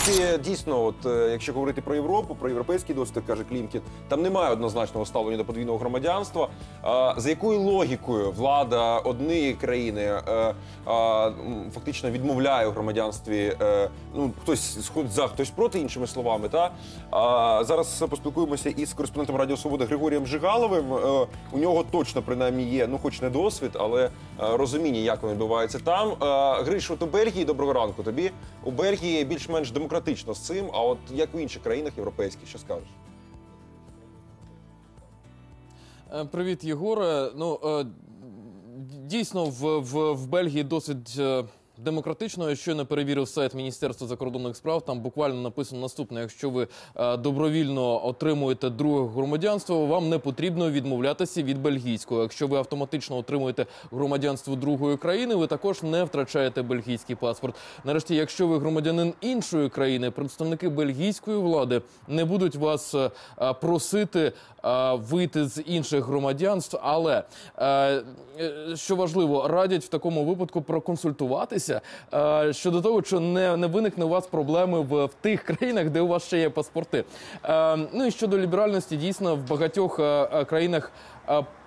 В дійсно, от е, якщо говорити про Європу, про європейський досвід, каже Клімкін, там немає однозначного ставлення до подвійного громадянства. А, за якою логікою влада однієї країни е, а, фактично відмовляє у громадянстві? е, ну хтось сходить за, хтось проти, іншими словами. Та а, зараз поспілкуємося із кореспондентом Радіо Свобода Григорієм Жигаловим. Е, у нього точно принаймні є, ну хоч не досвід, але е, розуміння, як воно відбувається там. Е, Гриш, от у Бельгії, доброго ранку. Тобі у Бельгії більш-менш демократично з цим. А от як у інших країнах європейських, що скажеш? Е, Привіт, Єгоре. Ну е, дійсно в, в, в Бельгії досить. Е, Демократично, я щойно перевірив сайт Міністерства закордонних справ. Там буквально написано наступне: якщо ви е, добровільно отримуєте друге громадянство, вам не потрібно відмовлятися від бельгійського. Якщо ви автоматично отримуєте громадянство другої країни, ви також не втрачаєте бельгійський паспорт. Нарешті, якщо ви громадянин іншої країни, представники бельгійської влади не будуть вас е, е, просити вийти з інших громадянств, але що важливо, радять в такому випадку проконсультуватися е, щодо того, що не, не виникне у вас проблеми в, в тих країнах, де у вас ще є паспорти. Е, ну і щодо ліберальності, дійсно в багатьох е, країнах.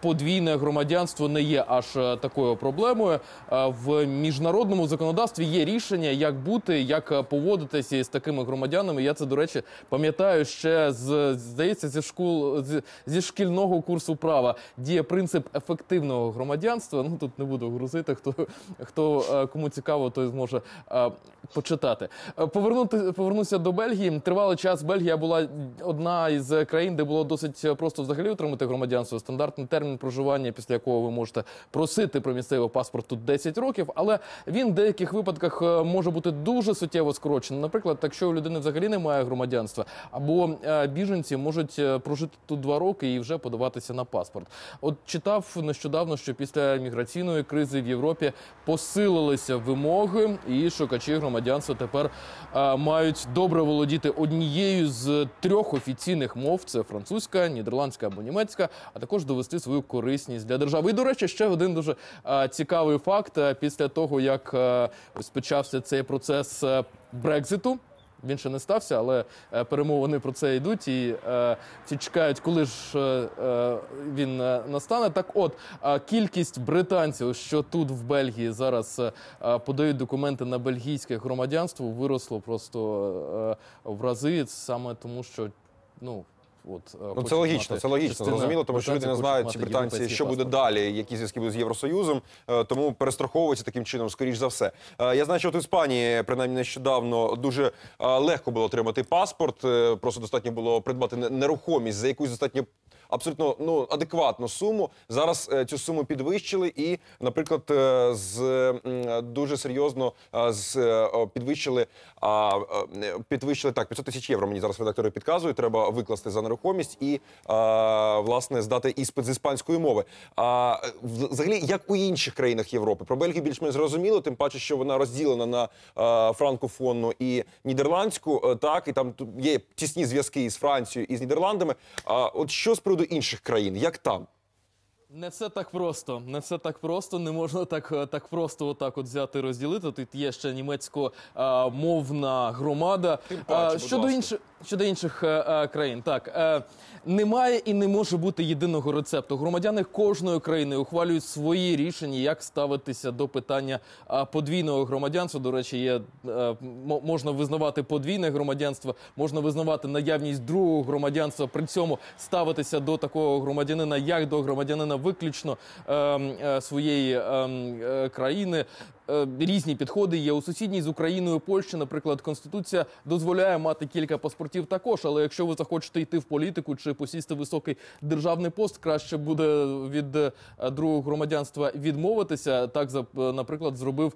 Подвійне громадянство не є аж такою проблемою. В міжнародному законодавстві є рішення, як бути, як поводитися із такими громадянами. Я це, до речі, пам'ятаю ще з здається зі школ зі шкільного курсу права. Діє принцип ефективного громадянства. Ну тут не буду грузити. Хто хто кому цікаво, той зможе е, почитати. Е, Повернути повернуся до Бельгії. Тривалий час Бельгія була одна із країн, де було досить просто взагалі отримати громадянство. Стандартний термін проживання, після якого ви можете просити про місцевий паспорт тут 10 років, але він в деяких випадках е, може бути дуже суттєво скорочений. Наприклад, якщо у людини взагалі немає громадянства, або е, біженці можуть е, прожити тут два роки і вже подаватися на паспорт. От читав нещодавно, що після міграційної кризи в Європі посилилися вимоги, і шукачі громадянства тепер е, мають добре володіти однією з трьох офіційних мов: це французька, нідерландська або німецька, а також довести свою корисність для держави. І до речі, ще один дуже е, цікавий факт е, після того, як е, ось цей процес Брекзиту. Він ще не стався, але е, перемовини про це йдуть і е, всі чекають, коли ж е, е, він е, настане. Так, от е, кількість британців, що тут в Бельгії зараз е, е, подають документи на бельгійське громадянство, виросло просто е, в рази саме тому, що ну. От, е, Ну, це логічно, це логічно, зрозуміло, тому що люди не знають, мати британці, що буде далі, які зв'язки будуть з Євросоюзом, е, тому перестраховуються таким чином, скоріш за все. Е, Я знаю, що от в Іспанії, принаймні нещодавно, дуже легко було отримати паспорт. Просто достатньо було придбати нерухомість за якусь достатньо. Абсолютно ну адекватну суму. Зараз цю суму підвищили, і, наприклад, з дуже серйозно з підвищили а, підвищили так 500 тисяч євро. Мені зараз редактори підказують. Треба викласти за нерухомість і а, власне здати іспит з іспанської мови. А взагалі, як у інших країнах Європи, про Бельгію більш-менш зрозуміло, тим паче, що вона розділена на а, франкофонну і нідерландську. е, Так і там є тісні зв'язки із Францією і з Нідерландами. А от що з приводу інших країн, як там? Не все так просто. Не все так просто. Не можна так, е, так просто отак от взяти і розділити. Тут є ще німецько-мовна громада. Тим паче, А, будь щодо, інших, щодо інших е, е, країн, так е, немає і не може бути єдиного рецепту. Громадяни кожної країни ухвалюють свої рішення, як ставитися до питання е, подвійного громадянства. До речі, є е, можна визнавати подвійне громадянство, можна визнавати наявність другого громадянства. При цьому ставитися до такого громадянина як до громадянина виключно е, е, своєї е, е, країни. Е, Різні підходи є у сусідній з Україною Польщі. Наприклад, конституція дозволяє мати кілька паспортів також. Але якщо ви захочете йти в політику чи посісти високий державний пост, краще буде від е, другого громадянства відмовитися. Так, е, наприклад, зробив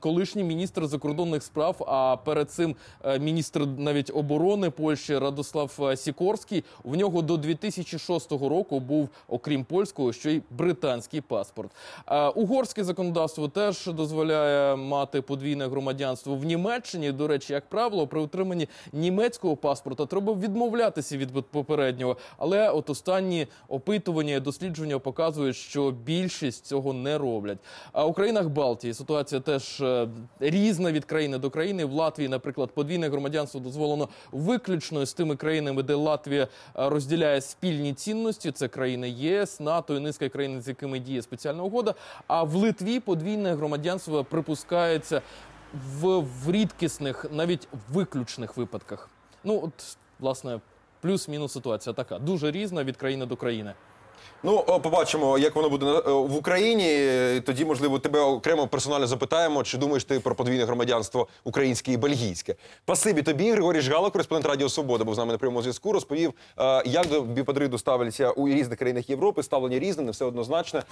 колишній міністр закордонних справ. А перед цим міністр навіть оборони Польщі Радослав Сікорський. В нього до 2006 року був, окрім польського, ще й британський паспорт. Угорське законодавство теж дозволяє мати подвійне громадянство. В Німеччині, до речі, як правило, при отриманні німецького паспорта треба відмовлятися від попереднього. Але от останні опитування і дослідження показують, що більшість цього не роблять. А у країнах Балтії ситуація теж е, різна від країни до країни. В Латвії, наприклад, подвійне громадянство дозволено виключно з тими країнами, де Латвія е, розділяє спільні цінності. Це країни ЄС, НАТО і низка країн, з якими діє спеціальна угода. А в Литві подвійне громадянство припускається в, в рідкісних, навіть виключних випадках. Ну от власне. Плюс-мінус ситуація така дуже різна від країни до країни. Ну, побачимо, як воно буде в Україні. Тоді, можливо, тебе окремо персонально запитаємо, чи думаєш ти про подвійне громадянство українське і бельгійське. Пасибі тобі, Григорій Жгало, кореспондент Радіо Свобода, був з нами на прямому зв'язку. Розповів, е, як до біподриду ставляться у різних країнах Європи. Ставлення різне, не все однозначне.